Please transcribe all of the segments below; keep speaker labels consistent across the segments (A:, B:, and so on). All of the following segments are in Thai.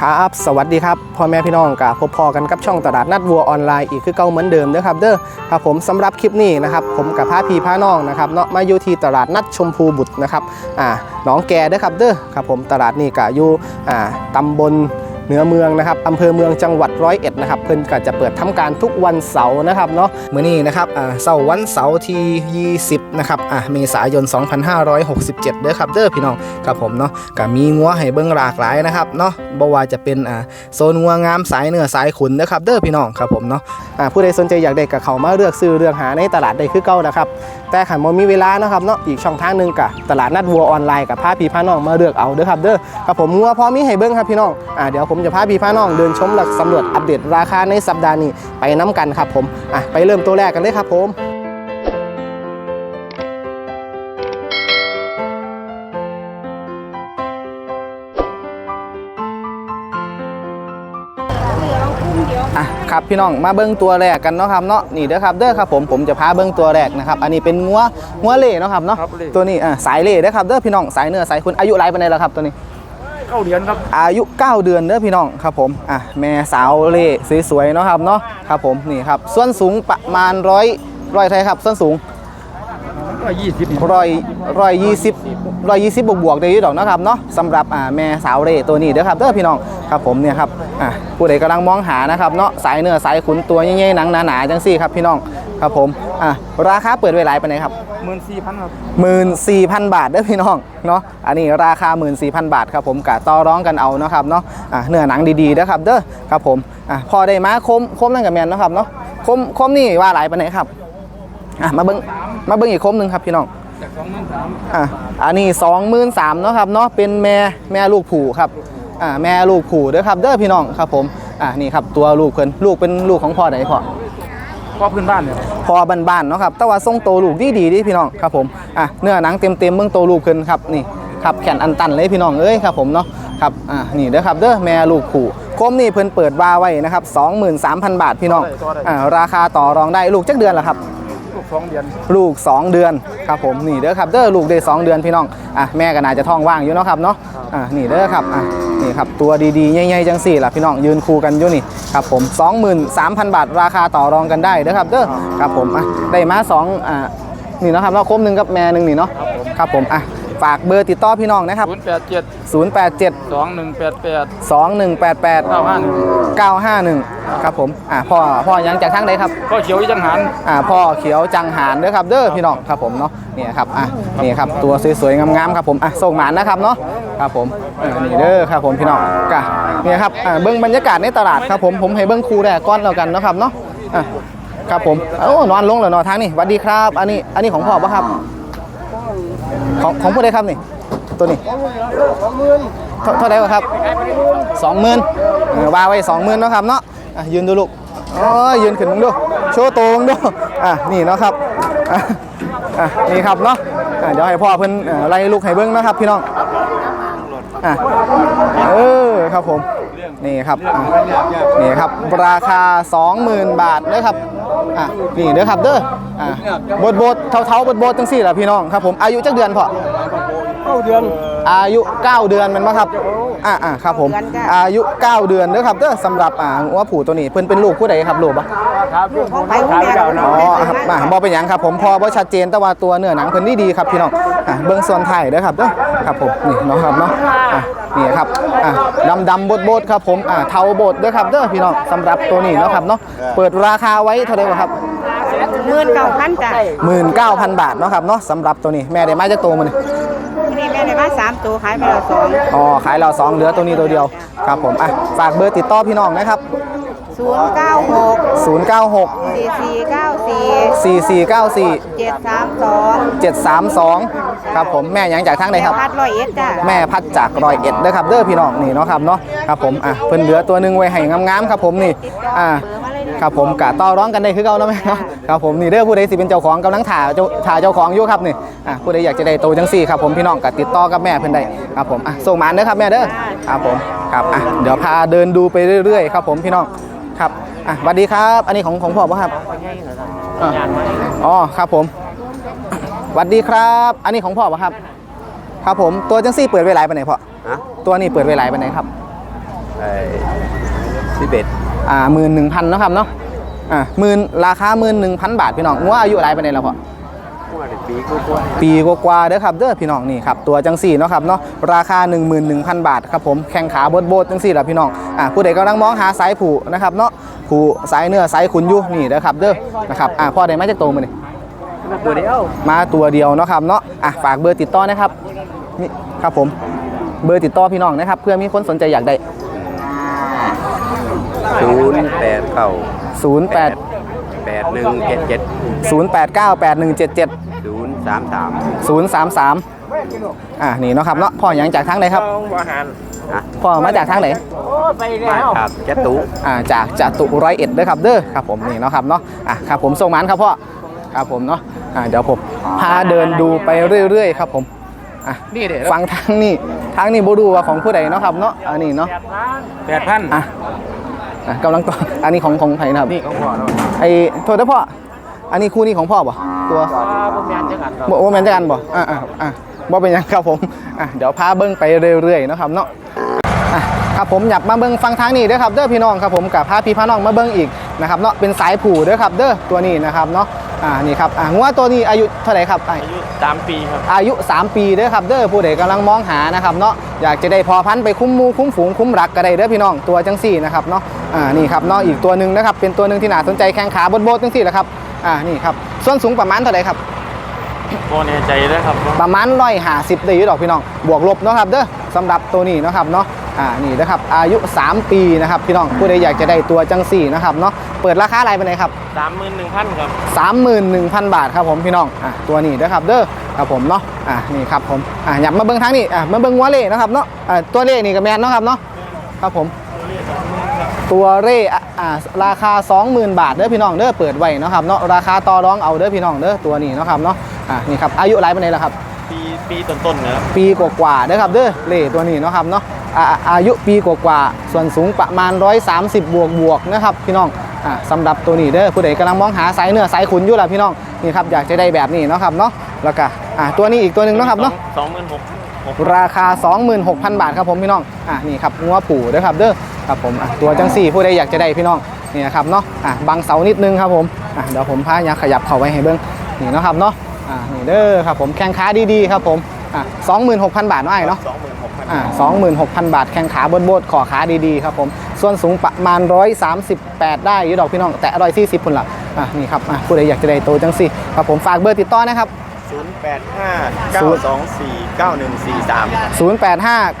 A: ครับสวัสดีครับพ่อแม่พี่น้องกับพบพอกันกับช่องตลาดนัดวัวออนไลน์อีกคือเก่าเหมือนเดิมเด้อครับเด้อครับผมสำหรับคลิปนี้นะครับผมกับพาพีพาน้องนะครับเนาะมาอยู่ที่ตลาดนัดชมพูบุตรนะครับอ่าหนองแกเด้อครับเด้อครับผมตลาดนี้ก็อยู่อ่าตำบล เหนือเมืองนะครับอำเภอเมืองจังหวัดร้อยเอ็ดนะครับเพิ่นก็จะเปิดทำการทุกวันเสาร์นะครับเนาะมื้อนี้นะครับอ่าเสาร์วันเสาร์ที่ 20นะครับอ่าเมษายน 2567เด้อครับเด้อพี่น้องครับผมเนาะก็มีงัวให้เบิ่งหลากหลายนะครับเนาะบ่ว่าจะเป็นอ่าโซนงัวงามสายเนื้อสายขุนนะครับเด้อพี่น้องครับผมเนาะอ่าผู้ใดสนใจอยากได้กับเขามาเลือกซื้อเลือกหาในตลาดได้คือเก่านะครับแต่ขันบ่มีเวลานะครับเนาะอีกช่องทางหนึงกับตลาดนัดวัวออนไลน์กับพาพี่พาน้องมาเลือกเอาเด้อครับเด้อครับผมงัวพอมีให้เบิ่งครับพี่น้องอ่าเดี๋ยวผมจะพาพี่พาน้องเดินชมและสำรวจอัปเดตราคาในสัปดาห์นี้ไปน้กันครับผมอะไปเริ่มตัวแรกกันเลยครับผมอะครับพี่น้องมาเบิ้งตัวแรกกันเนาะครับเนาะนี่เด้อครับเด้อครับผมผมจะพาเบิ้งตัวแรกนะครับอันนี้เป็นงัวงัวเล่เนาะครับเนาะ
B: ครับเล่
A: ตัวนี้อะสายเล่เด้อครับเด้อพี่น้องสายเนื้อสายคุณอายุไรปานใดแล้วครับตัวนี้
B: เข้าเรียนครับ
A: อายุ 9 เดือนเด้อพี่น้องครับผมอะแม่สาวเล่สวยๆเนาะครับเนาะครับผมนี่ครับส่วนสูงประมาณร้อยร้อยไทยครับส่วนสูง
B: ก็ยี่สิบ
A: ร้อยร้อยยี่สิบร้อยยี่สิบบวกบวกๆได้อยู่ดอกเนาะครับเนาะสำหรับอ่าแม่สาวเร่ตัวนี้เด้อครับเด้อพี่น้องครับผมเนี่ยครับอ่าผู้ใดกำลังมองหานะครับเนาะสายเนื้อสายขุนตัวใหญ่ๆหนังหนาๆจังซี่ครับพี่น้อง ครับผมอ่าราคาเปิดไว้หลายปานไหนครับ
B: หมื่นสี่พันครับ
A: หมื่นสี่พันบาทเด้อพี่น้องเนาะอันนี้ราคา1 4 0 0 0บาทครับผมกะต่อร้องกันเอาเนาะครับเนาะอ่าเนื้อหนังดีๆเด้อครับเด้อครับผมอ่าพอได้มาคมคมนั่นกับแมนเนาะครับเนาะคมคมนี่ว่าหลายปานไหนครับอะมาเบิ้งมาเบิ้งอีกคมหนึ่งครับพี่น้อง
B: จากสองหมื่นสาม
A: อะอันนี้สองหมื่นสามเนาะครับเนาะเป็นแม่แม่ลูกผูครับอ่าแม่ลูกผูเด้อครับเด้อพี่น้องครับผมอ่านี่ครับตัวลูกเพิ่นลูกเป็นลูกของพ่อไหนพ่อ
B: พ่อพื้นบ้านเนี่ย
A: พอบ้านๆเนาะครับ แต่ว่าทรงโตลูกดีดีดิพี่น้องครับผมอะเนื้อหนังเต็มเต็มเบื้องโตลูกขึ้นครับนี่ครับแขนอันตันเลยพี่น้องเอ้ยครับผมเนาะครับอะนี่เด้อครับเด้อแม่ลูกขู่โคมนี่เพิ่นเปิดบาไว้นะครับ23,000 บาทพี่น้องอ่าราคาต่อรองได้ลูกจักเดือนละครับ
B: สองเดือน
A: ลูก 2 เดือนครับผมนี่เด้อครับเด้อลูกได้2เดือนพี่น้องอะแม่ก็น่าจะท้องว่างอยู่เนาะครับเนาะอะนี่เด้อครับอะนี่ครับตัวดีๆใหญ่ๆจังสี่ล่ะพี่น้องยืนคู่กันอยู่นี่ครับผม 23,000 บาทราคาต่อรองกันได้เด้อครับเด้อครับผมอะได้มาสองอะนี่เนาะครับเนาะคมหนึ่งกับแม่หนึ่งนี่เนาะครับผมอะ ฝากเบอร์ติดต่อพี่น้องนะครับ
B: ศูนย์แปดเจ็ด
A: 087
B: สองหนึ่งแปดแปด
A: 2188
B: เก้าห้าหนึ่ง
A: 951 ครับผมอะพ่อพ่อยังจากทางใดครับ
B: พ่อเขียวอีจังหัน
A: อ่าพ่อเขียวจังหารเด้อครับเด้อพี่น้องครับผมเนาะเนี่ยครับอะนี่ครับตัวสวยๆงามๆครับผมอะส่งหมานนะครับเนาะครับผมเออนี่เด้อครับผมพี่น้องกะเนี่ยครับอ่าเบิ้งบรรยากาศในตลาดครับผมผมให้เบิ้งครูแรกก้อนแล้วกันเนาะครับเนาะอะครับผมโอ้นอนลงแล้วเนอนทางนี่สวัสดีครับ อันนี้อันนี้ของพ่อปะครับ ของของผู้ใดครับนี่ตัวนี้เท่าเท่าไหร่ครับสองหมื่นวาไว้สองหมื่นเนาะครับเนาะอะยืนดูลูกโอ้ยยืนขึ้นมึงดูโชว์ตัวมึงดูอะนี่เนาะครับอะอะนี่ครับเนาะอะเดี๋ยวให้พ่อเพิ่นเอ่อไล่ลูกให้เบิ้งนะครับพี่น้องอะเออครับผมนี่ครับอะนี่ครับราคา 20,000 บาทเด้อครับอะนี่เด้อครับเด้อ อะบดบดเท่าเท่าบดบดจังสี่ล่ะพี่น้องครับผมอายุจักเดือนพอ
B: เข้าเดือน
A: อายุ 9 เดือนแมันมั้งครับอ่าอ่าครับผม อายุ 9 เดือนเด้อครับเด้อสำหรับอ่าว่าผูตัวนี้เพิ่นเป็นลูกผู้ใดครับลูกปะ
B: ครับลูก
C: ของไปของแม่
B: เก่านะ
A: อ๋อครับอ่าบ่เป็นหยังครับผมพอบ่ชัดเจนแต่ว่าตัวเนื้อหนังเพิ่นดีดีครับพี่น้องอ่าเบิ่งส่วนไทายเด้อครับเด้อครับผมนี่เนาะครับเนาะอ่านี่ครับอ่าดำดำบดบดครับผมอ่าเทาบดเด้อครับเด้อพี่น้องสำหรับตัวนี้เนาะครับเนาะเปิดราคาไว้เท่าไหร่วะครับ
C: หมื่นเก้าพันจ้ะ
A: 19,000บาทเนาะครับเนาะสำหรับตัวนี้แม่ได้มาจากตัวมัน
C: นี่แม่ได้มาสามตัวขายไปแล้วสอง
A: อ๋อขายเราสองเหลือตัวนี้ตัวเดียวครับผมอะฝากเบอร์ติดต่อพี่น้องนะครับ
C: ศูนย์เก้าหก
A: 096
C: สี่สี่เก้าสี่
A: 4494
C: เจ็ดสามสอง
A: 732 ครับผมแม่ยังจากทางไหนครับ
C: พัดร้อยเอ็ดจ้ะ
A: แม่พัดจากรอยเอ็ดเด้อครับเด้อพี่น้องนี่เนาะครับเนาะครับผมอะเพิ่นเหลือตัวหนึงไว้ให้งามๆครับผมนี่อ่า ครับผมกะต่อร้องกันได้คือเก่าเนาะแม่เนาะครับผมนี่เด้อผู้ใดสิเป็นเจ้าของกำลังถ่าเจ้าถ่าเจ้าของอยู่ครับนี่อะผู้ใดอยากจะได้โตจังซี่ครับผมพี่น้องกะติดต่อกับแม่เพิ่นได้ครับผมอะส่งหมานเด้อครับแม่เด้อครับผมครับอะเดี๋ยวพาเดินดูไปเรื่อยๆครับผมพี่น้องครับอะสวัสดีครับ อันนี้ของของพ่อป่ะครับอะอ๋อครับผมสวัสดีครับ อันนี้ของพ่อป่ะครับ ครับผมตัวจังซี่เปิดไว้หลายไปไหนพ่อ
D: ฮะ
A: ตัวนี้เปิดไว้หลายปานไหนครับ
D: ไอ้สิบเอ็ด
A: อ่าหมื่นหนึ่งพันนาะครับเนาะอ่าหมื่นราคาหมื่นหนึ่งพันบาทพี่น้องว่าอายุหลายปานไหนแล้วพ่อ
D: ว่าได้ปีกว่า
A: ปีกว่าๆเด้อครับเด้อพี่น้องนี่ครับตัวจังสี่เนาะครับเนาะราคา 11,000 บาทครับผมแข้งขาโบดๆจังสี่ล่ะพี่น้องอ่าผู้ใดกำลังมองหาสายผูนะครับเนาะผูสายเนื้อสายขุนอยู่นี่เด้อครับเด้อนะครับอ่าพ่อได้มาจากโตมานี่
D: ๆตัวเดียว
A: มาตัวเดียวเนาะครับเนาะอะฝากเบอร์ติดต่อนะครับนี่ครับผมเบอร์ติดต่อพี่น้องนะครับ เพื่อมีคนสนใจอยากได้
D: ศูนย์แปดเก้า
A: 08
D: แปดหนึ่งเจ็ดเจ็ด
A: 0898177033
D: ศูนย์สามสาม
A: อ่านี่เนาะครับเนาะพ่อหยังจากทางไหนครับ
D: อะ
A: พ่อมาจากทางไหน
D: มาครับแกตุ
A: อ่าจากจตุร้อยเอ็ดเด้อครับเด้อครับผมนี่เนาะครับเนาะอะครับผมส่งหมันครับพ่อครับผมเนาะอ่าเดี๋ยวผมพาเดินดูไปเรื่อยๆครับผมอะนี่เดี๋ยวฟังทางนี่ทางนี่บ่ดูว่าของผู้ใดเนาะครับเนาะอันนี้เนาะ
B: แปดพัน
A: อะ อะกำลังต่อ อันนี้ของของไผ่นะครับ
B: นี่ของพ่อเนาะ
A: ไอ้โทษนะพ่อ อันนี้คู่นี้ของพ่อป่ะตัว
B: ผมแมนจังกัน
A: บ่ว่าแมนจะกันบ่อ่าอ่าอ่าบ่เป็นหยังครับผม อะเดี๋ยวพาเบิ้งไปเรื่อยๆเนาะครับเนาะอะครับผมอยากมาเบิ้งฟังทางนี้เด้อครับเด้อพี่น้องครับผมกับพาพี่พาน้องมาเบิ้งอีกนะครับเนาะเป็นสายผูเด้อครับเด้อตัวนี้นะครับเนาะ อ่านี่ครับอ่างัวตัวนี้อายุเท่าไหร่ครับอะ
B: อายุสามปีครับ
A: อายุ 3 ปีเด้อครับเด้อผู้ใดกำลังมองหานะครับเนาะอยากจะได้พอพันธุ์ไปคุ้มหมูคุ้มฝูงคุ้มรักก็ได้เด้อพี่น้องตัวจังสี่นะครับเนาะอ่านี่ครับเนาะอีกตัวหนึ่งนะครับเป็นตัวหนึ่งที่น่าสนใจแข้งขาบดโบดจังสี่แหละครับอ่านี่ครับส่วนสูงประมาณเท่าไหร่ครับ
B: โบแน่ใจเลยครับ
A: ประมาณร้อยหาสิบได้อยู่ดอกพี่น้อง บวกลบเนาะครับเด้อสำหรับตัวนี้เนาะครับเนาะอ่านี่นะครับอายุ 3 ปีนะครับพี่น้องผู้ใดอยากจะได้ตัวจังสี่นะครับเนาะ เปิดราคาอะไรไปไหนครับ
B: สามหมื่นหนึ่งพันครับ
A: 31,000 บาทครับผมพี่น้องอะตัวนี้นะครับเด้อครับผมเนาะอะนี่ครับผมอะหยับมาเบิ้งทางนี้อะมาเบิ้งวัวเล่นะครับเนาะอะตัวเล่นี่กับแมนเนาะครับเนาะครับผมตัวเร่อะอ่าราคา 20,000 บาทเด้อพี่น้องเด้อเปิดไว้เนาะครับเนาะราคาต่อรองเอาเด้อพี่น้องเด้อตัวนี้เนาะครับเนาะอะนี่ครับอายุหลายปานใดแล้วครับ
B: ปีปีต้นๆนะครับ
A: ปีกว่าๆเด้อครับเด้อเล่ตัวนี้เนาะครับเนาะอ่าอายุปีกว่าๆส่วนสูงประมาณ 130 บวกบวกๆนะครับพี่น้องอ่า สำหรับตัวนี้เด้อผู้ใดกำลังมองหาสายเนื้อสายขุนอยู่ล่ะพี่น้องนี่ครับอยากจะได้แบบนี้เนาะครับเนาะแล้วก็อ่าตัวนี้อีกตัวหนึ่งเนาะครับเนาะ
B: สองหมื่นหก
A: ราคา 26,000 บาทครับผมพี่น้องอะนี่ครับงัวปู่เด้อครับเด้อครับผมอะตัวจังสี่ผู้ใดอยากจะได้พี่น้องนี่นะครับเนาะอะบังเสานิดนึงครับผมอะเดี๋ยวผมพายาขยับเข้าไว้ให้เบิ้งนี่เนาะครับเนาะอะนี่เด้อครับผมแข้งขาดีๆครับผมอะ26,000 บาทเนาะไอ้เนาะ
B: สองหมื่นหกพัน
A: อ่า26,000บาท แข้งขาบดๆขอขาดีๆครับผม ส่วนสูงประมาณ138ได้อยู่ดอกพี่น้อง แต่140พุ่นละอะนี่ครับอะผู้ใดอยากจะได้โตจังสิครับผมฝากเบอร์ติดต่อนะครับ
B: ศูนย์แปดห้าเก้าสองสี่เก้าหนึ่งสี่สาม
A: 085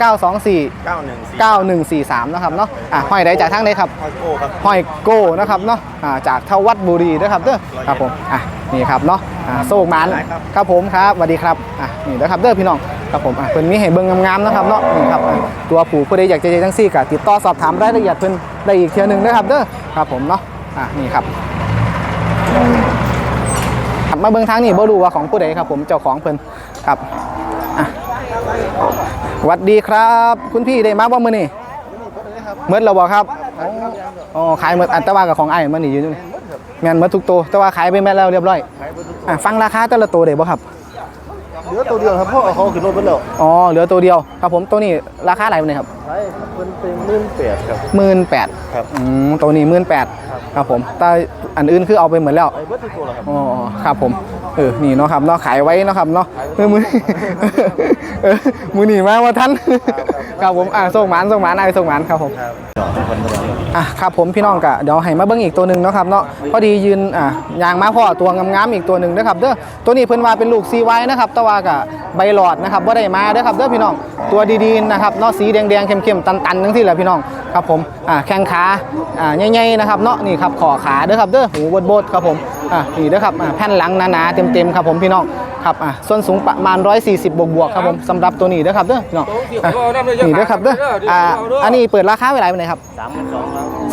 A: 924
B: เก้าหนึ่งสี่
A: 9143นะครับเนาะอะห้อยใดจากทางใดครับ
B: พอโก้ครับ
A: ห้อยโก้นะครับเนาะอ่าจากทวัดบุรีนะครับเด้อครับผมอะนี่ครับเนาะอ่าโซกหมันครับผมครับสวัสดีครับอะนี่นะครับเด้อพี่น้อง ครับผมอะเพิ่นมีให้เบิ่งงามๆนะครับเนาะนี่ครับอะตัวผู้ผู้ใดอยากจะได้จังซี่ก็ติดต่อสอบถามรายละเอียดเพิ่นได้อีกเทื่อหนึงนะครับเด้อครับผมเนาะอะนี่ครับครับมาเบิ่งทางนี้บ่รู้ว่าของผู้ใดครับผมเจ้าของเพิ่นครับอะสวัสดีครับ คุณพี่ได้มาบ่มื้อนี้เมื่อเราบ่ครับอ๋อขายหมดอันแตว่ากับของไอ้มันนี่อยู่นี่แม่นหมดทุกตัวแต่ว่าขายไปแม่แล้วเรียบร้อยอะฟังราคาแต่ละตัวได้บ่ครับ
B: เหลือตัวเดียวครับพ่อเขาขึ้นรถไปแล้ว
A: อ๋อเหลือตัวเดียวครับผมตัวนี้ราคาอะไรเนี่ยครับ
B: ใช่มันเป็นหมื่นแปดครับ
A: หมื่นแปด
B: ครับ
A: อืมตัวนี้หมื่นแปดครับผมแต่อันอื่นคือเอาไปเหมือนแล้ว
B: ไอ้เบิร์ดทุกตัวแล้วครับ
A: อ๋อครับผม เออนี่เนาะครับเนาะขายไว้เนาะครับเนาะเออมือเออมือหนีมาว่าท่านครับผมอะส่งหมานส่งหมานไอ้ส่งหมานครับผมอะครับผมพี่น้องกะเดี๋ยวให้มาเบิ้งอีกตัวหนึ่งเนาะครับเนาะพอดียืนอะยางมาพ่อตัวงามๆอีกตัวหนึ่งนะครับเด้อตัวนี้เพิ่นว่าเป็นลูกซีไว้นะครับแตะวากะใบหลอดนะครับว่าได้มาเด้อครับเด้อพี่น้องตัวดีๆนะครับเนาะสีแดงๆเข้มๆตันๆทั้งที่แหละพี่น้องครับผมอะแข้งขาอ่าใหญ่ๆนะครับเนาะนี่ครับขอขาเด้อครับเด้อหูบดๆครับผมอะนี่เด้อครับอะแผ่นหลังหนาๆเต็มๆครับผมพี่น้องครับอะส่วนสูงประมาณ 140 บวกๆครับผมสำหรับตัวนี้เด้อครับเด้อพี่น้องอะนี่เด้อครับเด้ออ่าอันนี้เปิดราคาไว้หลายปานใดครับ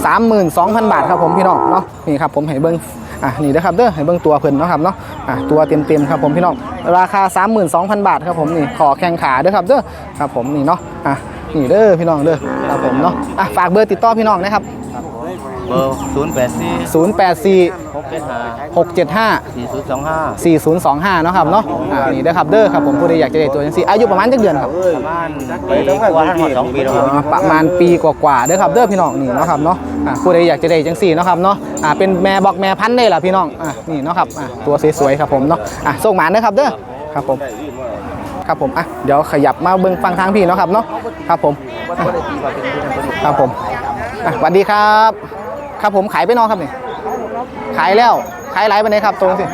B: สามหมื่นสองครับ
A: 32,000 บาทครับผมพี่น้องเนาะนี่ครับผมให้เบิ้งอะนี่นะครับเด้อให้เบิ้งตัวเพิ่นเนาะครับเนาะอะตัวเต็มๆครับผมพี่น้องราคา 32,000 บาทครับผมนี่ขอแข้งขาเด้อครับเด้อครับผมนี่เนาะอะนี่เด้อพี่น้องเด้อครับผมเนาะอะฝากเบอร์ติดต่อพี่น้องนะครับ
B: 0 เบอร์ศูนย์แปดสี่
A: 084
B: หกเจ็ดห้า
A: 675
B: สี่ศูนย์สองห้า
A: 4025เนาะครับเนาะอ่านี่เด้อครับเด้อครับผมผู้ใดอยากจะได้ตัวจังซี่อายุประมาณจักเดือนครับ
B: ประมาณปีกว่าสองปีแล้วครับ
A: อ่าประมาณปีกว่าๆเด้อครับเด้อพี่น้องนี่เนาะครับเนาะอ่าผู้ใดอยากจะได้จังซี่เนาะครับเนาะอ่าเป็นแม่บอกแม่พันธุ์ได้ล่ะพี่น้องอ่านี่เนาะครับอ่าตัวสวยๆครับผมเนาะอะส่งหมานเด้อครับเด้อครับผมครับผมอะเดี๋ยวขยับมาเบิ่งฟังทางพี่เนาะครับเนาะครับผมอะครับผมอะสวัสดีครับ ครับผมขายไปเน้องครับนี่ขายแล้วขายไรไปไหนครับตรงสิ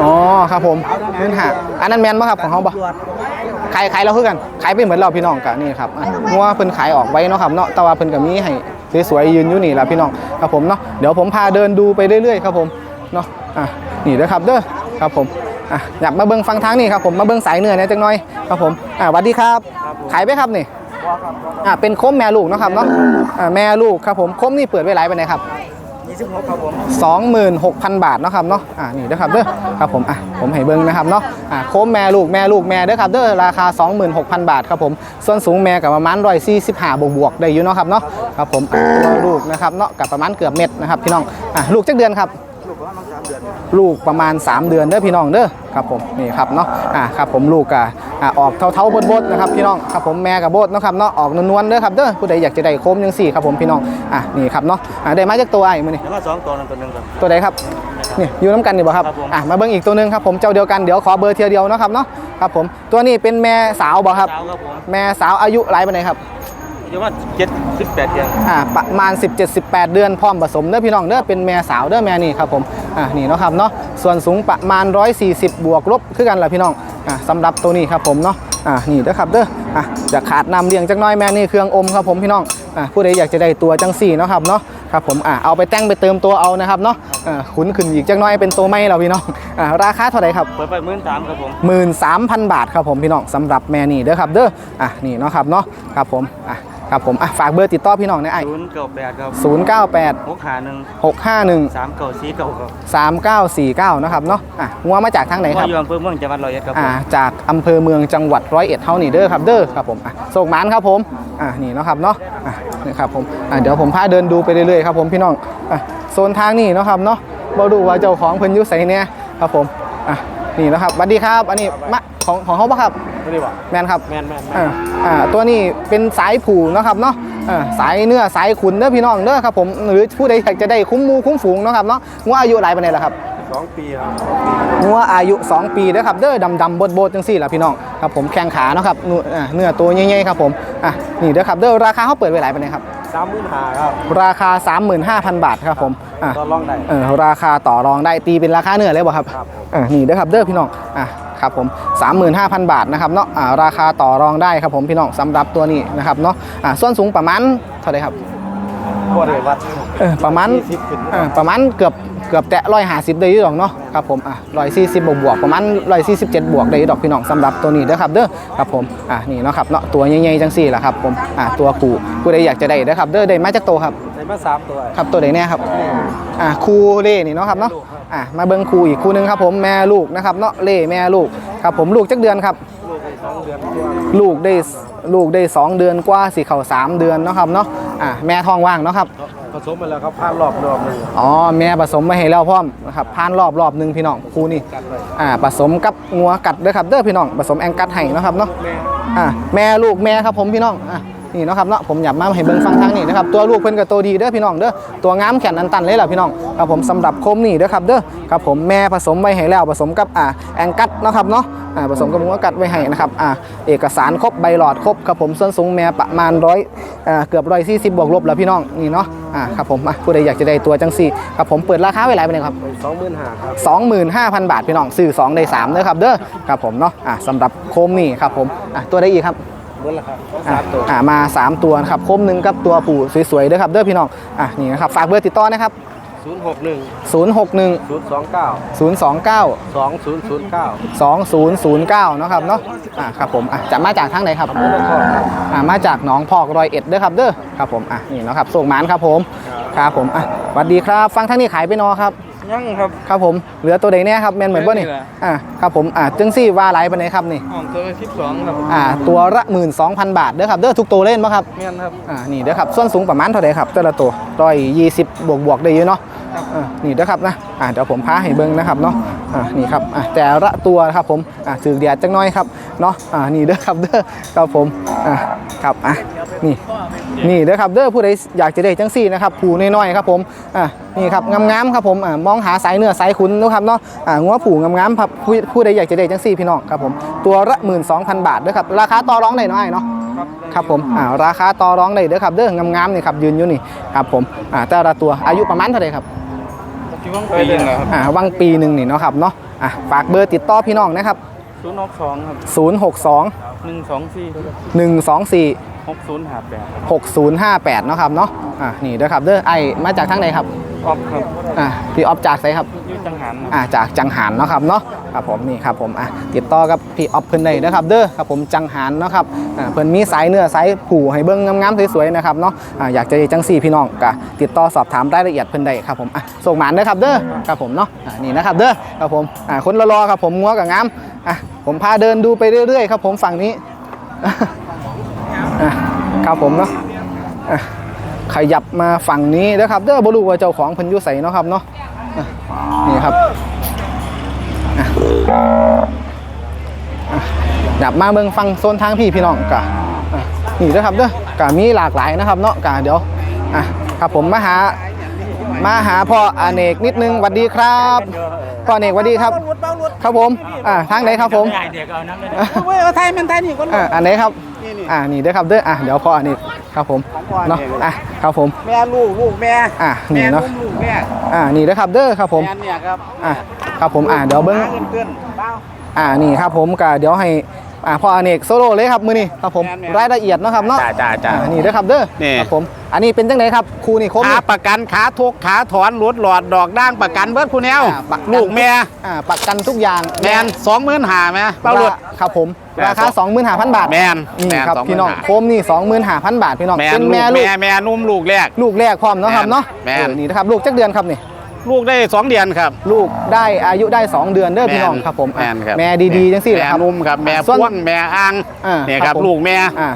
A: อ๋อครับผมพื้นหาอันนั้นแมนป่ะครับของเขาป่ะขายขายเราคือกันขายไปเหมือนเราพี่น้องกันนี่ครับอะงัวเพิ่นขายออกไว้เนาะครับเนาะแต่ว่าเพิ่นก็มีให้สวยๆยืนอยู่นี่ล่ะพี่น้องครับผมเนาะเดี๋ยวผมพาเดินดูไปเรื่อยๆครับผมเนาะอะนี่เด้อครับเด้อครับผมอะอยากมาเบิ่งฟังทางนี่ครับผมมาเบิ่งสายเนื้อเนี่ยจังหน่อยครับผมอะสวัสดีครับ ขายไปครับนี่ อะเป็นโคมแม่ลูกเนาะครับเนาะอะแม่ลูกครับผมโคมนี่เปิดไว้หลายไปไหนครับ26,000 บาทเนาะครับเนาะอ่านี่เด้อครับเด้อครับผมอะผมให้เบิ้งนะครับเนาะอ่าโค้มแม่ลูกแม่ลูกแม่เด้อครับเด้อราคา 26,000 บาทครับผมส่วนสูงแม่กับประมาณ145บวกบวกๆได้อยู่เนาะครับเนาะครับผมอะตัวลูกนะครับเนาะกับประมาณเกือบเม็ดนะครับพี่น้องอะลูกจักเดือนครับ ลูกประมาณ 3 เดือนเด้อพี่น้องเด้อครับผมนี่ครับเนาะอ่าครับผมลูกอะอ่าออกเท่าๆบดๆนะครับพี่น้องครับผมแม่กับโบดเนาะครับเนาะออกนวลๆเด้อครับเด้อผู้ใดอยากจะได้โคมยังสี่ครับผมพี่น้องอะนี่ครับเนาะอ่าได้มาจากตัวไอ้มื้อนี้
B: แล้วมาสองตัวนึงตัวนึงครับ
A: ตัวใดครับนี่อยู่น้ำกันนี่บ่ครับ
B: ครับผม
A: อะมาเบิ่งอีกตัวหนึงครับผมเจ้าเดียวกันเดี๋ยวขอเบอร์เทียเดียวเนาะครับเนาะครับผมตัวนี้เป็นแม่สาวบ่ครับ
B: สาวครับผม
A: แม่สาวอายุหลายปานใดครับ
B: เดี๋ยวว่าเจ็ดสิบแปดเดือน
A: อ่าประมาณ 17-18 เดือนพร้อมผสมเด้อพี่น้องเด้อเป็นแม่สาวเด้อแม่นี่ครับผมอ่านี่เนาะครับเนาะส่วนสูงประมาณ 140 บวกลบคือกันล่ะพี่น้องอ่าสำหรับตัวนี้ครับผมเนาะอ่านี่เด้อครับเด้ออะจะขาดน้ำเลี้ยงจักหน้อยแม่นี่เครื่องอมครับผมพี่น้องอ่าผู้ใดอยากจะได้ตัวจังสี่เนาะครับเนาะครับผมอ่าเอาไปแต่งไปเติมตัวเอานะครับเนาะอ่าขุนขึ้นอีกจักหน้อยเป็นตัวไม่เราพี่น้องอ่าราคาเท่าไหร่ครับ
B: เปิดไปหมื่นสามครับผม
A: 13,000 บาทครับผมพี่น้องสำหรับแม่นี่เด้อครับเด้ออะนี่เนาะครับเนาะครับผมอะ ครับผมอะฝากเบอร์ติดต่อพี่น้องนะไอ้
B: ศูนย์เก้าแปดครับ
A: ศูนย์เก้าแปด
B: หกหาหนึ่ง
A: หกห้าหนึ่ง
B: สามเก้าสี่เก้าครับ
A: สามเก้าสี่เก้านะครับเนาะอะงัวมาจากทางไหนค
B: ว่า
A: รับ
B: อยู่อำเภอเมืองจังหวัดร้อยเอ็ดครับผ
A: อ่ามจากอำเภอเมืองจังหวัดร้อยเอ็ดเท่านี่เด้อครับเด้อครับผมอะโศกหมานครับผมอะนี่เนาะครับเนาะอะนี่ครับผมอะเดี๋ยวผมพาเดินดูไปเรื่อยๆครับผมพี่น้องอะโซนทางนี่เนาะครับเนาะบ่ดูว่าเจ้าของเพิ่นอยู่ไสเนี่ยครับผมอะนี่เนาะครับสวัสดีครับ อันนี้มะของของเขาปะครับ
B: ไม่ได้ว่า
A: แมนครับ
B: แมนแมน
A: อ่าอ่าตัวนี้เป็นสายผูเนาะครับเนาะอ่าสายเนื้อสายขุนเด้อพี่น้องเด้อครับผมหรือผู้ใดอยากจะได้คุ้มหมูคุ้มฝูงเนาะครับเนาะงัวอายุหลายปานใดล่ะครับ
B: สองปีครับ
A: งัวอายุ 2 ปีเด้อครับเด้อดำดำๆบดบดๆจังซี่ล่ะพี่น้องครับผมแข้งขาเนาะครับเนื้ออ่าเนื้อตัวใหญ่ๆครับผมอะนี่เด้อครับเด้อราคาเขาเปิดไว้หลายปานใดครับ
B: สามหมื่นห้าครับ
A: ราคา 35,000 บาทครับผมอะ
B: ก็ลองได้
A: เออราคาต่อรองได้ตีเป็นราคาเนื้อเลยบ่ครับ
B: ครับ
A: อ่านี่เด้อครับเด้อพี่น้องอะ ครับผม35,000 บาทนะครับเนาะอ่าราคาต่อรองได้ครับผมพี่น้องสำหรับตัวนี้นะครับเนาะอ่าส่วนสูงประมาณเท่าไหร่ครับ
B: ก็ได้วัด
A: เออประมาณ
B: 40ขึ้น
A: เออประมาณเกือบเกือบแตะร้อยห้าสิบได้อยี่ดอกเนาะครับผมอะร้อยสี่สิบบวกบวกๆประมาณร้อยสี่สิบเจ็ดบวกได้อยู่ดอกพี่น้องสำหรับตัวนี้เด้อครับเด้อครับผมอะนี่เนาะครับเนาะตัวใหญ่ๆจังสี่แหละครับผมอะตัวกูผู้ใดอยากจะได้เด้อครับเด้อได้มาจากโตวครับ
B: ได้ มาสามตัว
A: ครับตัวไหนเนี่ยครับอ่าคูเล่นี่เนาะครับเนาะอ่ามาเบิ้งคูอีกคูหนึงครับผมแม่ลูกนะครับเนาะเล่แม่ลูกครับผมลูกจักเดือนครับ
B: ลูกได้สองเดือนกว่า
A: ลูกได้ลูกได้สองเดือนกว่าสิเข้าสามเดือนเนาะครับเนาะอ่าแม่ท้องว่างเนาะครับ
B: ผสมมาแล้วครับผ่านรอบรอบหนึง
A: อ๋อแม่ผสมมาให้แล้วพร้อมนะครับผ่านรอบรอบหนึ่งพี่น้องคูนี่อ่าผสมกับงัวกัดเด้อครับเด้อพี่น้องผสมแองกัดให้เนาะครับเนาะ
B: แม่
A: อ่าแม่ลูกแม่ครับผมพี่น้องอะ นี่เนาะครับเนาะผมอยากมาให้เบิ่งฟังทางนี่นะครับตัวลูกเพิ่นก็ตัวดีเด้อพี่น้องเด้อตัวงามแขนอันตันเลยล่ะพี่น้องครับผมสำหรับโคมนี่เด้อครับเด้อครับผมแม่ผสมไว้ให้แล้วผสมกับอ่าแองกัดเนาะครับเนาะอ่าผสมกับงัวกัดไว้ให้นะครับอ่าเอกสารครบใบหลอดครบครับผมส่วนสูงแม่ประมาณร้อยอ่าเกือบร้อยสี่สิบบวกลบแล้วพี่น้องนี่เนาะอ่าครับผมอะผู้ใดอยากจะได้ตัวจังสี่ครับผมเปิดราคาไว้หลายไปเลยครับ
B: สองหมื่นห้าครับ
A: 25,000บาทพี่น้องซื้อ2ได้3เด้อครับเด้อครับผมเนาะอะสำหรับโคมนี่ครับผมอะตัวได้อีกครับ
B: เมื่อละครับ
A: อะ
B: สามตัว
A: อะมา 3 ตัวนะครับโคมหนึ่งกับตัวปู่สวยๆเด้อครับเด้อพี่น้องอะนี่นะครับฝากเบอร์ติดต่อนะครับ
B: ศูนย์หกหนึ่ง
A: 061
B: ศูนย์สองเก้า
A: 029
B: สองศูนย์ศูนย์เก้า
A: 2009เนาะครับเนาะอะครับผมอะจะมาจากทางไหนครับอะมาจากหนองพอกรอยเอ็ดเด้อครับเด้อครับผมอะนี่เนาะครับส่งหมานครับผมครับผมอะสวัสดีครับ ฟังทางนี้ขายไปเนอครับ
B: น ยังครับ
A: ครับผมเหลือตัวใดแน่ครับแม่นเหมือนบ่นี่
B: แม่นนี่แหละ
A: อ่าครับผมอ่าจังซี่ว่าหลายปานใดครับนี่
B: ห้องตัวสิบสองครับ
A: อ่าตัวละ12,000 บาทเด้อครับเด้อทุกตัวเล่นบ่ครับ
B: แม่นครับ
A: อ่า นี่เด้อครับ ส่วนสูงประมาณเท่าไหร่ครับแต่ละตัว120บวกบวกๆได้อยู่เนาะอ่านี่เด้อครับนะ อ่า เดี๋ยวผมพาให้เบิ่งนะครับเนาะ อ่า นี่ครับ อ่าแต่ละตัวครับผม อ่าถือเดียดจักหน้อยครับ เนาะอ่านี่เด้อครับเด้อครับผมอ่าครับอะนี่นี่เด้อครับเด้อผู้ใดอยากจะได้จังซี่นะครับผูน้อยๆครับผมอ่านี่ครับงามๆครับผมอ่ามองหาสายเนื้อสายขุนเนาะครับเนาะอ่างัวผูงามๆครับผู้ผู้ใดอยากจะได้จังซี่พี่น้องครับผมตัวละ12,000บาทเด้อครับราคาต่อรองได้เนาะไอ้เนาะครับผมอ่าราคาต่อรองได้เด้อครับเด้องามๆนี่ครับยืนอยู่นี่ครับผมอ่าแต่ละตัวอายุประมาณเท่าไหร่ครับ
B: ที่ว่างปีนครับ
A: อ่าวังปีหนึ่งนี่เนาะครับเนาะอะฝากเบอร์ติดต่อพี่น้องนะครับ
B: ศูนย์หกสองครับ
A: 062
B: หนึ่งสองสี่
A: 124
B: หกศูนย์ห้าแปด
A: 6058 เนาะครับเนาะ อ่านี่เด้อครับเด้อไอมาจากทางไหนครับ
B: ออฟครับ
A: อ่าพี่ออฟจากไสครับ
B: อยุ่จังหันครับ
A: อ่าจากจังหารเนาะครับเนาะครับผมนี่ครับผมอะติดต่อกับพี่ออฟเพิ่นได้นะครับเด้อครับผมจังหารเนาะครับอ่าเพิ่นมีสายเนื้อสายผูให้เบิ่งงามๆสวยๆนะครับเนาะอ่าอยากจะได้จังซี่พี่น้องก็ติดต่อสอบถามรายละเอียดเพิ่นได้ครับผมอะส่งหมานเด้อครับเด้อครับผมเนาะอ่านี่นะครับเด้อครับผมอ่าคนรอๆครับผมงัวกับงาม อะผมพาเดินดูไปเรื่อยๆครับผมฝั่งนี้ครับผมเนาะขยับมาฝั่งนี้นะครับเด้อบรูว่าเจ้าของพิ่นยู่ไสเนาะครับเนาะนี่ครับดับมาเบิ่งฟังโซนทางพี่พี่น้องกะนี่เด้อครับเด้อกะมีหลากหลายนะครับเนาะกะเดี๋ยวอะครับผมมาหามาหาพ่ออเนกนิดนึงสวัสดีครับ พ่ออเนกสวัสดีครับครับผม อ่าทางไหนครับผม
B: เว้ยไทยมันไทยนี่คน
A: อ่าอันไหนครับอ่า นี่เด้อครับเด้อ อะเดี๋ยวพ่ออเนกครับผมเนาะอะครับผม
B: แม่ลูกลูกแม่
A: อะนี่เนาะ
B: ลูกแม่
A: อ่า นี่เด้อครับเด้อครับผม
B: แม่เนี่ยครับ
A: อะครับผม อ่าเดี๋ยวเบิ้ง
B: เงินเกินเปล่า
A: อ่านี่ครับผมก็เดี๋ยวให้ อ่าพ่ออเนกโซโล่เลยครับมือนี่ครับผม
B: แม่นๆ
A: รายละเอียดเนาะครับเนาะ
B: จ้าจ้าจ้า
A: อ่านี่เด้อครับเด้อ
B: นี่
A: ครับผมอันนี้เป็นจังไดครับครูนี่ครบ
B: ขา
A: นี่
B: ประกันขาทุกขาถอนหลุดหลอดดอกด่างประกันเบิดผู้แนว
A: อ่าประกัน
B: ลูกแม่
A: อ่าประกันทุกอย่าง
B: แมนสองหมื่นหาไหมเปล่าหลุด
A: ครับผม
B: แม่น
A: ราคา25,000 บาท
B: แม่น
A: นี่
B: แม่น
A: ครับ
B: 25,000
A: พี่น้องโคมนี่25,000 บาทพี่น้อง
B: แมน
A: เป็น
B: ลู
A: แม่
B: ก
A: ลูก
B: แม่แม่นุ่มลูกแรก
A: ลูกแรกพร้อมเนาะครับเนาะ
B: แม่น
A: เออนี่นะครับลูกจักเดือนครับนี่
B: ลูกได้สองเดือนครับ
A: ลูกได้อายุได้ 2 เดือนเด้อพี่น้อง
B: แม่น
A: ครับผมอะ
B: แม่นครับ
A: แม่ดีๆจังสี่แหละครับ
B: แม่นุ่มครับแม่
A: ส่วน
B: พ่วงแม่อ่าง
A: อ่า
B: เนี่ย
A: ค
B: ค
A: รั
B: รั
A: บบผม
B: ลูกแม่
A: อ่า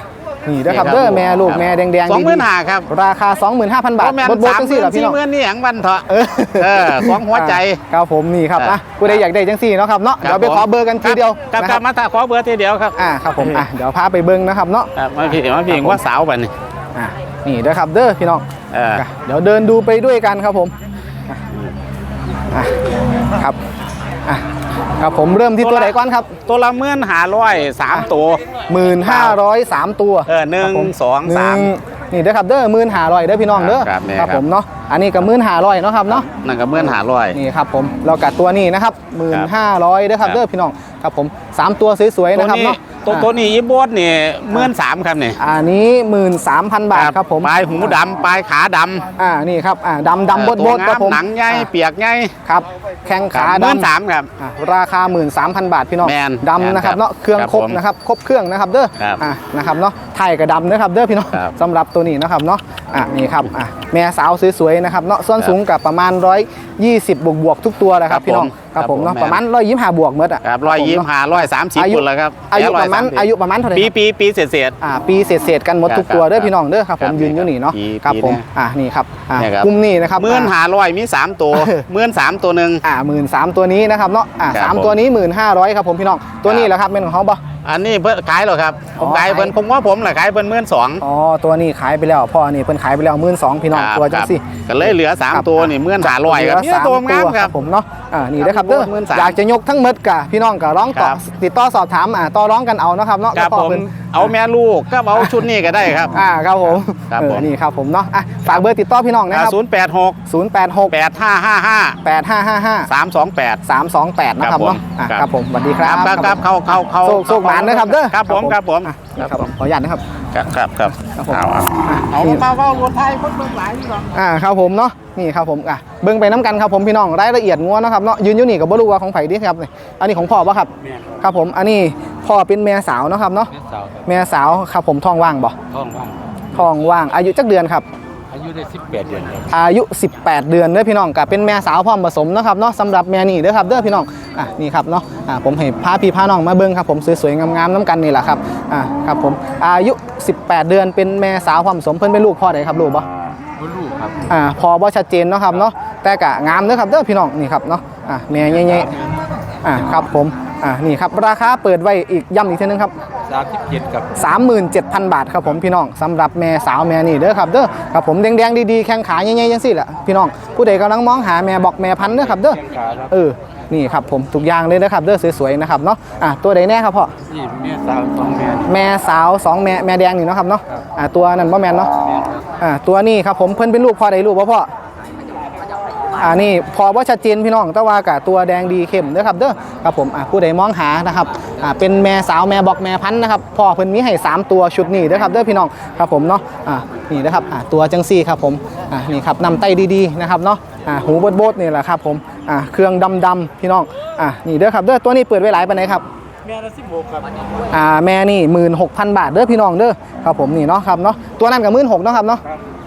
A: นี่เด้อครับ
B: นี่
A: เด้อแม่ลูก
B: ครับ
A: แม่แดงๆ
B: สองหมื่น
A: ดีๆ
B: หาครับ
A: ราคา 25,000 บาท
B: แม่น
A: บดบด
B: สาม
A: จัง
B: ห
A: สี่
B: มื่
A: เหร
B: น
A: อพี่
B: สี่
A: น้อง
B: หมื่นนี่หยังวันเถอะ
A: เออ
B: เออสองหัวใจ
A: ครับผมนี่ครับ
B: เออ
A: นะกูได้อยากได้จังสี่เนาะครับเนาะเดี๋ยวไปขอเบอร์กันทีเดียว
B: ครับ
A: นะ
B: ค
A: ค
B: รั
A: รั
B: บบมาถ้าขอเบอร์ทีเดียวครับ
A: อ่าครับผมอะเดี๋ยวพาไปเบิ้งนะครับเนาะ
B: ครับมาพี่มาพี่ว่าสาวไปนี่
A: อะนี่เด้อครับเด้อพี่น้อง
B: เออ
A: อะเดี๋ยวเดินดูไปด้วยกันครับผมอะ อะครับอะครับผมเริ่มที่ตัวไหนก่อนครับ
B: ตัวละหมื่นหาร้อยสามตัว
A: 1,503ตัว
B: เออหนึ่ง
A: ครับผม
B: สองสาม
A: หนึ่งนี่เด้อครับเด้อ1,500เด้อพี่น้องเด้อ
B: ครับแม่
A: ครับ
B: ครับ
A: ผมเนาะอันนี้ก็1,500เนาะครับเนาะ
B: นั่นก็หมื่นหาร้อย
A: นี่ครับผมเรากัดตัวนี้นะครับ1,500เด้อครับ
B: ครับ
A: เด้อพี่น้องครับผมสามตัวสวยๆ
B: ตัว
A: นะครับ
B: นี้
A: เนาะ
B: ตัว
A: อะ
B: ตัวนี้อีโบสนี่หมื่นสามครับนี่
A: อันนี้13,000บาทครับผม
B: ปลายหูดำปลายขาดำ
A: อ่านี่ครับอ่าดำดำบดบด
B: ตัว
A: ครับผม
B: หนังใหญ่
A: อ่า
B: เปียกใหญ่
A: ครับแข้งขา
B: หมื่น
A: ดำ
B: สามครับ
A: อะราคา13,000บาทพี่น้อง
B: แม่น
A: ดำนะครับ
B: แม่นครับ
A: เนาะเครื่อง
B: ครับ
A: ครบ
B: ผม
A: นะครับครบเครื่องนะครับเด้อ
B: ครับ
A: อะนะครับเนาะไทยกับดำนะครับเด้อพี่น้อง
B: ครับ
A: สำหรับตัวนี้นะครับเนาะอะนี่ครับอะแม่สาวสวยๆนะครับเนาะส่วน
B: ครับ
A: สูงกับประมาณ 120 บวกบวกๆทุกตัวแหละครับ
B: ครับ
A: พี่น้อง
B: ผม
A: ครับผมเนาะ
B: ครับผม
A: ประมาณ125บวกเมื่ออะ
B: ครับร้อย
A: ผม
B: ยี่
A: เนาะ
B: ห้าร้อยสามสิบ
A: อายุ
B: คนแล้วครับ
A: อายุประมาณ
B: 130
A: อายุประมาณเท่าไหร่
B: ปี
A: ครับ
B: ปีปีเศษเศษ
A: อ่าปีเศษๆกันหมด
B: ครับ
A: ทุกตัวเด้อ
B: ครับ
A: พี่น้องเด้อครับผม
B: ครับ
A: ยืนอยู่นี่เนาะ
B: ปี
A: ครับ
B: ปี
A: ผม
B: เนี่ย
A: อ่านี่ครับอ่า
B: เนี่ยครับ
A: กลุ่มนี้นะครับ
B: หมื่นหาร้อยมีสามตัว
A: เออ
B: หมื่นสามตัวหนึ่ง
A: อ่าหมื่นสามตัวนี้นะครับเนาะอ่า
B: ครับ
A: สาม
B: ผม
A: ตัวนี้หมื่นห้าร้อยครับผมพี่น้องตัวนี้แหละครับเป็นของเขาปะ
B: อันนี้เพิ่นขายเหรอครับผม
A: อ๋อ
B: ขายเพิ่น
A: ขาย
B: ผมว่าผมแหละขายเพิ่นหมื่นสอง
A: อ๋อตัวนี้ขายไปแล้วพ่อนี่เพิ่นขายไปแล้วหมื่นสองพี่น้องตัวจังสิ
B: ก็เลยเหลือสาม
A: ครับ
B: ตัวนี่หมื่นหาร้อยครับ
A: เหลื
B: เนี่ย
A: สาม
B: ตัวงามครับ
A: ผมเนาะอ่านี่นะครับเด้อ
B: หมื่นสาม
A: อยากจะยกทั้งหมดกะพี่น้องก็ร้องต่อ
B: ครับ
A: ติดต่อสอบถามอ่าต่อร้องกันเอานะครับเนาะ
B: ครับ
A: แล้ว
B: ผ
A: ก็
B: ม
A: เพิ่น
B: เอาแม่ลูกก็เอาชุดนี้ก็ได้ครับ
A: อ่าครับผม
B: ครับ
A: เออ
B: ผม
A: นี่ครับผมเนาะอะฝากเบอร์ติดต่อพี่น้องนะครับ
B: ศูนย์แปดหก
A: 086
B: แปดห้าห้าห้า
A: 8555
B: สามสองแปด
A: 328นะครับเนาะอะ
B: ครับ
A: ครับผมสวัสดีค
B: ค
A: รั
B: รั
A: บบ
B: ครับครับเข้าเข้าเข้า
A: โชคโชคหมานนะครับเด้อ
B: ครับผมครับผม
A: อะนี่ครับขออนุญาตนะครับ
B: ครับครับครับ
A: ครับผม
B: เอาเอา
A: อะ
B: เอา
A: นี่
B: มาเฝ้ารถไทยคนเบิ่งหลายนี่ก่อน
A: อ่าครับผมเนาะนี่ครับผมอะเบิ่งไปน้ำกันครับผมพี่น้องรายละเอียดงัวเนาะครับเนาะยืนอยู่นี่กับบ่รู้ว่าของไผดิครับนี่อันนี้ของพ่อป่ะครับ
B: แม่
A: ครับผมอันนี้พ่อเป็นแม่สาวเนาะครับเนาะ
B: สาว
A: แม่สาวครับผมท้องว่างบ่
B: ท้องว่าง
A: ท้องว่างอายุจักเดือนครับ
B: อายุ
D: ได้สิบแปดเดือนครับ
A: อายุ 18 เดือนเด้อพี่น้องกับเป็นแม่สาวพร้อมผสมนะครับเนาะสำหรับแม่นี่เด้อครับเด้อพี่น้องอะนี่ครับเนาะอะผมให้พาพี่พาน้องมาเบิ่งครับผมสวยๆงามๆน้ำกันนี่แหละครับอะครับผมอายุ 18 เดือนเป็นแม่สาวพร้อมผสมเพิ่นเป็นลูกพ่อใดครับลูกบ่
D: รุ่นลูกครับ
A: อ่าพอบ่ชัดเจนเนาะครับเนาะแต่กะงามเด้อครับเด้อพี่น้องนี่ครับเนาะอะแม่ใหญ่ๆอะครับผมอะนี่ครับราคาเปิดไว้อีกย้ำอีกทีนึงครับ
D: สามสิบเจ็ดกับ
A: 37,000 บาทครับผมพี่น้องสำหรับแม่สาวแม่นี่เด้อครับเด้อครับผมแดงๆดีๆแข้งขาใหญ่ๆจังซี่แหละพี่น้องผู้ใดกำลังมองหาแม่บอกแม่พันธุ์เด้อครับเด้อ
D: แข้งขาครับ
A: เออนี่ครับผมทุกอย่างเลยนะครับเด้อสวยๆนะครับเนาะอะตัวใดแน่ครับพ่อ
D: นี่แม่สาวสองแม่นี่
A: แม่สาวสองแม่แม่แดงนี่เนาะครับเนาะอะตัวนั้นบ่แม่นเนาะ
D: แม่ครับ
A: อ่าตัวนี้ครับผมเพิ่นเป็นลูกพ่อใดลูกบ่พ่อ อ่านี่พอว่าชัดเจนพี่น้องแต่ว่ากับตัวแดงดีเข้มเด้อครับเด้อครับผมอ่าผู้ใดมองหานะครับอ่าเป็นแม่สาวแม่บอกแม่พันธุ์นะครับพ่อเพิ่นมีให้สามตัวชุดนี้เด้อครับเด้อพี่น้องครับผมเนาะอ่านี่นะครับอ่าตัวจังซี่ครับผมอ่านี่ครับนำไตดีๆนะครับเนาะอ่าหูโบดๆนี่แหละครับผมอ่าเครื่องดำๆพี่น้องอ่านี่เด้อครับเด้อตัวนี้เปิดไว้หลายปานไหนครับ
D: แม่ละสิบหกครับ
A: อ่าแม่นี่หมื่นหกพันบาทเด้อพี่น้องเด้อครับผมนี่เนาะครับเนาะตัวนั้นกับหมื่นหกเนาะครับเนาะ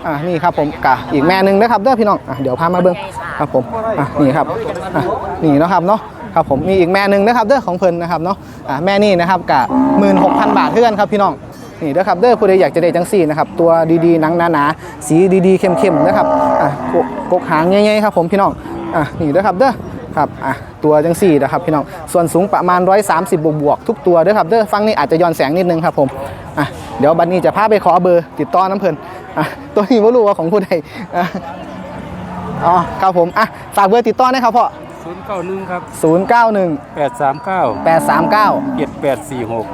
A: อ่านี่ครับผมกะอีกแม่หนึ่งนะครับเด้อพี่น้องอะเดี๋ยวพามาเบิ้งครับผมอะนี่ครับอะนี่เนาะครับเนาะครับผมมีอีกแม่หนึ่งนะครับเด้อของเพิ่นนะครับเนาะอ่าแม่นี่นะครับกะหมื่นหกพันบาทเท่ากันครับพี่น้องนี่เด้อครับเด้อผู้ใดอยากจะได้จังซี่นะครับตัวดีๆหนังหนาๆสีดีๆเข้มๆนะครับอะกกกกหางใหญ่ๆครับผมพี่น้องอะนี่เด้อครับเด้อ ครับอะตัวจังสี่นะครับพี่น้องส่วนสูงประมาณ 130 บวกบวกๆทุกตัวเด้อครับเด้อฟังนี่อาจจะย้อนแสงนิดนึงครับผมอะเดี๋ยวบัดนี้จะพาไปขอเบอร์ติดต่อน้ำเพลินอะตัวนี้ไม่รู้ว่าของผู้ใดอะอ๋อครับผมอะฝากเบอร์ติดต่อหนะครับพ่อ
D: ศูนย์เก้าหนึ่งครับ
A: 091
D: แปดสามเก้า
A: 839
D: เจ็ดแปดสี่หก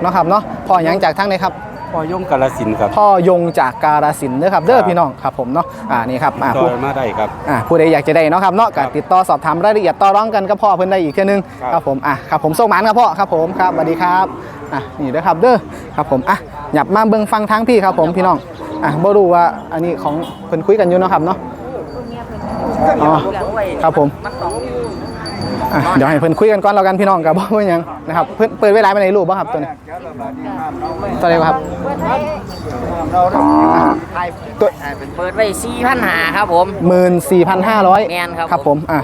A: 7846เนาะครับเนาะพ่อหยังจากทั้งไหนครับ
D: พ่อยงกาลสินธุ์ครับ
A: พ่อยงจากการสินธุ์เด้อครับเด้อพี่น้องครับผมเนาะอ่านี่ครับอะ
D: ต่
A: ผู้
D: อมาได้ครับ
A: อ่าผู้ใดอยากจะได้เนาะครับเนาะก็ติดต่อสอบถามรายละเอียดต่อร้องกันกับพ่อเพิ่นได้อีกเทื่อนึง
D: ครับ
A: ครับผมอะครับผมส่งหมานครับพ่อครับผมครับสวัสดีครับอะนี่เด้อครับเด้อครับผมอะหยับมาเบิ่งฟังทางพี่ครับผมพี่น้องอะบ่รู้ว่าอันนี้ของเพิ่นคุยกันอยู่เนาะครับเนาะอ๋อครับผม อะเดี๋ยวให้เพิ่นคุยกันก่อนแล้วกันพี่น้องกับบ่เป็นหยังนะครับเพิ่นเปิดเวลาไปไหนรูปบ่ครับตัวนี้ ตัวไหนครับตัว
E: เปิดไว้สี่พันหาครับผม
A: 14,500
E: แม่นครับ
A: ครับผมอะ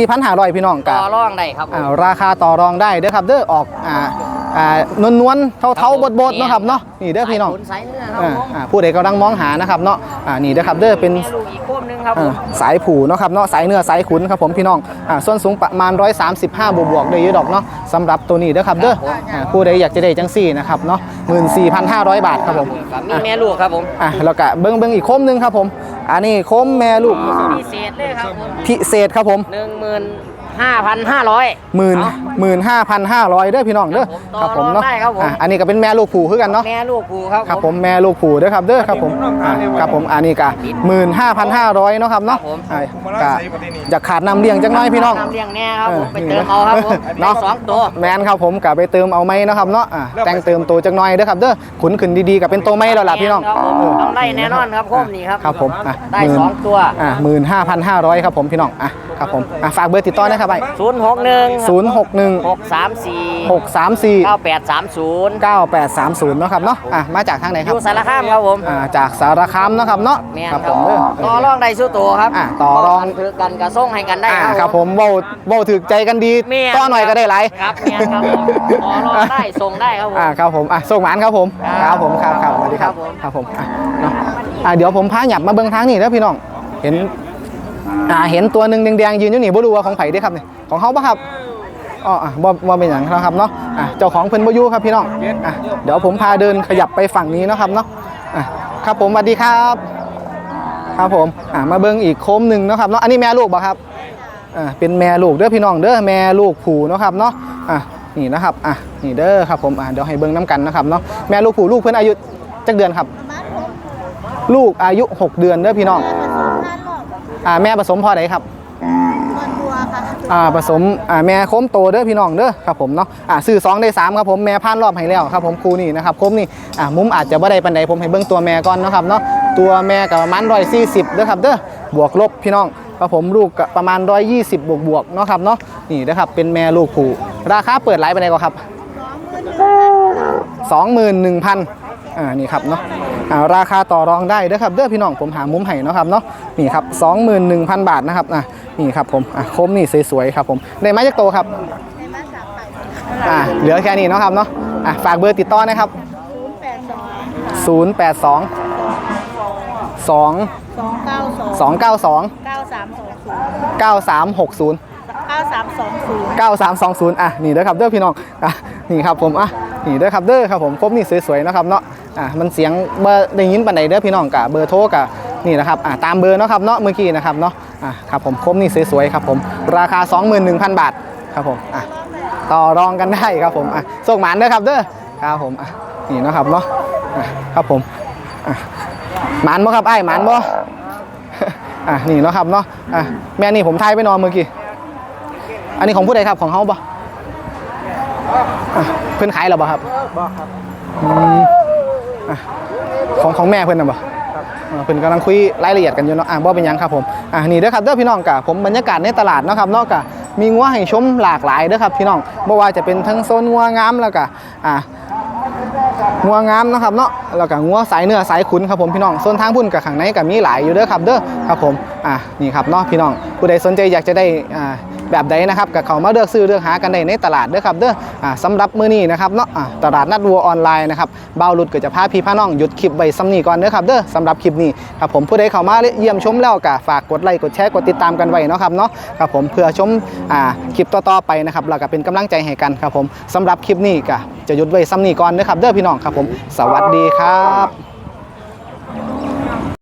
A: 14,500พี่น้องกั
E: ต่อรองได้ครับผม
A: อ่าราคาต่อรองได้เด้อครับเด้อออกอ่า อ่านวลๆเท่า
E: ครั
A: ๆ
E: บผม
A: บดๆเนาะครับเนาะนี่เด้อพี่น้อง
E: สายขุนสายเนื้อครับ
A: อ่า
E: ผม
A: อ่าผู้ใดกำลังมองหานะครับเนาะอ่านี่เด้อครับเด้อเป็น
E: แม่ลูกอีกโคมหนึงครับผ
A: อ่ามสายผูเนาะครับเนาะสายเนื้อสายขุนครับผมพี่น้องอ่าส่วนสูงประมาณ 135 บวกบวกๆเลยเยอะดอกเนาะสำหรับตัวนี้เด้อครับเด้ออ่าผู้ใดอยากจะได้จังซี่นะครับเนาะ14,500 บาทครับผม
E: ครับมีแม่ลูกครับผม
A: อะแล้วก็เบิ้งเบิ้งอีกโคมหนึงครับผมอันนี้โคมแม่ลูก
E: พิเศษเลยครับผม
A: พิเศษครับผม
E: หนึ่งหมื่ นห้าพันห้าร้อย
A: หมื่นหมื่นห้าพันห้าร้อยเด้อพี่น้องเด้อ
E: ครับผมต่อรอง
A: เนาะ
E: ได้ครับผม
A: อะอันนี้ก็เป็นแม่ลูกผูคือกันเนาะ
E: แม่ลูกกูครับ
A: ครับผม แม่ลูกผูเด้อครับเด้อครับผมอะครับผมอันนี้ก็หมื่นห้าพันห้าร้อยเนาะครับเนาะอะก็จะขาดน้ำเลี้ยงจังน้อยพี่น้อง
E: น้ำเลี้ยงแน่ครับผม
A: เออ
E: ไปเติมเอาครับผม
A: เนาะ
E: ได้สองตัว
A: แมนครับผมกะไปเติมเอาไหมเนาะครับเนาะอะแต่งเติมตัวจังน้อยเด้อครับเด้อขุนขึ้นดีๆกับเป็นตัวไหมแล้วล่ะพี่น้อง
E: ครับผม
A: เออ
E: ต้องได้แน่นอนครับโคมนี้ครับ
A: ครับผมอะ
E: ได้สองตัว
A: อะหมื่นห้าพันห้าร้อยครับผมพี่น้องอะ ครับผมอะฝากเบอร์ติดต่อนะครับไป
E: ศูนย์หกหนึ่ง
A: ศูนย์หกหนึ่ง
E: หกสามสี่
A: หกสามสี่
E: เก้าแปดสามศูนย์
A: 9830เนาะครับเนาะอะมาจากทางไหน
E: อ
A: ครับ
E: ยู่สารคามครับผม
A: อ่าจากสารคามเนาะครับเนาะ
E: แม่น
A: ครับ
E: ค
A: ผ
E: รับ
A: มเด้อ
E: ต่อรองได้สู้ตัวครับ
A: อะต่อรอง
E: คือกันกระส่งให้กันได้
A: อ่า
E: ครับ
A: ครับผมเว้าเว้าถึกใจกันดี
E: แม่น
A: ต่อหน่อยก็ได้หลาย
E: ครับแม่นครับผมต่อรองได้ส่งได้ครับผม
A: อ่าครับผมอะส่งหมานครับผม
E: ค
A: ค
E: รั
A: รั
E: บบ
A: ผมครับครับสวัสดีครับ
E: ครับผม
A: ครับผมอะเนาะอะเดี๋ยวผมพาหยับมาเบิ่งทางนี่แล้วพี่น้องเห็น อ่าเห็นตัวหนึ่งแดงๆยืนอยู่นี่บ่รู้ว่าของไผเด้ครับนี่ของเฮาปะครับอ๋ออะบ่บ่เป็นหยังนะครับเนาะอะเจ้าของเพิ่นบ่อยู่ครับพี่น้องอะเดี๋ยวผมพาเดินขยับไปฝั่งนี้เนาะครับเนาะอะครับผมสวัสดีครับ ครับผมอ่ามาเบิ้งอีกโค้มหนึ่งเนาะครับเนาะอันนี้แม่ลูกบ่ครับอ่าเป็นแม่ลูกเด้อพี่น้องเด้อแม่ลูกผูเนาะครับเนาะอะนี่นะครับอะนี่เด้อครับผมอะเดี๋ยวให้เบิ้งน้ำกันนะครับเนาะแม่ลูกผูลูกเพิ่นอายุจักเดือนครับ ลูกอายุ 6 เดือนเด้อพี่น้อง อ่าแม่ผสมพ่อใดครับอ่าผสมอ่าแม่โคมโตเด้อพี่น้องเด้อครับผมเนาะอ่าซื้อสองได้สามครับผมแม่ผ่านรอบให้แล้วครับผมครูนี่นะครับโคมนี่อ่ามุมอาจจะบ่ได้ปานใดผมให้เบิ่งตัวแม่ก่อนเนาะครับเนาะตัวแม่กับประมาณ140เด้อครับเด้อบวกลบพี่น้องครับผมลูกก็ประมาณ 120 บวกบวกๆเนาะครับเนาะนี่นะครับเป็นแม่ลูกผูราคาเปิดไลฟ์ไปไหนก็ครับ21,000อ่านี่ครับเนาะ อ่าราคาต่อรองได้เด้อครับเด้อพี่น้องผมหามุมให้เนาะครับเนาะนี่ครับ21,000 บาทนะครับอะนี่ครับผมอะคมนี่สวยๆครับผมได้ไหมจักโตครับอ่าเหลือแค่นี้เนาะครับเนาะอะฝากเบอร์ติดต่อนะครับ 082 2
C: สองเก้าสอง
A: 292
C: เก้าสามสองศูนย์
A: 9360
C: เก้าสามสองศูนย์
A: 9320 อะ นี่เด้อครับเด้อพี่น้อง อะ นี่ครับผม อะ นี่เด้อครับเด้อครับผมครบนี่สวยๆนะครับเนาะ อะมันเสียงเบอร์ได้ยินปันใดเด้อพี่น้องกะเบอร์โทรกะนี่นะครับอะตามเบอร์เนาะครับเนาะเมื่อกี้นะครับเนาะอะครับผมครบนี่สวยๆครับผมราคา 21,000 บาทครับผมอะต่อรองกันได้ครับผมอะส่งหมานเด้อครับเด้อครับผมอะนี่เนาะครับเนาะอะครับผมอะหมานบ่ครับไอ้ายหมานบ่อะนี่เนาะครับเนาะอะแม่นี่ผมทายไปนอนเมื่อกี้อันนี้ของผู้ใดครับของเขาปะอะเพื่อนขายหรอปะครับบ่ครับ ของของแม่เพื่อนนะปะอ่าเพื่อนกำลังคุยรายละเอียดกันอยู่เนาะอะบ่เป็นหยังครับผมอะนี่เด้อครับเด้อพี่น้องกะผมบรรยากาศในตลาดเนาะครับเนอกกะมีงัวให้ชมหลากหลายเด้อครับพี่น้องบ่ว่าจะเป็นทั้งโซนงัวงามแล้วก็อะงัวงามเนาะครับเนาะแล้วก็งัวสายเนื้อสายขุนครับผมพี่น้องส่วนทางพุ่นกับข้างในก็มีหลายอยู่เด้อครับเด้อครับผมอะนี่ครับเนาะพี่น้องผู้ใดสนใจอยากจะได้อ่า แบบใดนะครับก็เขามาเลือกซื้อเลือกหากันได้ในตลาดเด้อครับเด้ออ่าสำหรับมื้อนี้นะครับเนาะอ่าตลาดนัดวัวออนไลน์นะครับเบาวรุดก็จะพาพี่พาน้องหยุดคลิปไว้ซ้ำนี้ก่อนเด้อครับเด้อสำหรับคลิปนี้ครับผมผู้ใดเข้ามาเยี่ยมชมแล้วก็ฝากกดไลค์กดแชร์กดติดตามกันไว้เนาะครับเนาะครับผมเพื่อชมอ่าคลิปต่อๆไปนะครับแล้วก็เป็นกำลังใจให้กันครับผมสำหรับคลิปนี้ก็จะหยุดไว้ซ้ำนี้ก่อนเด้อครับเด้อพี่น้องครับผมสวัสดีครับ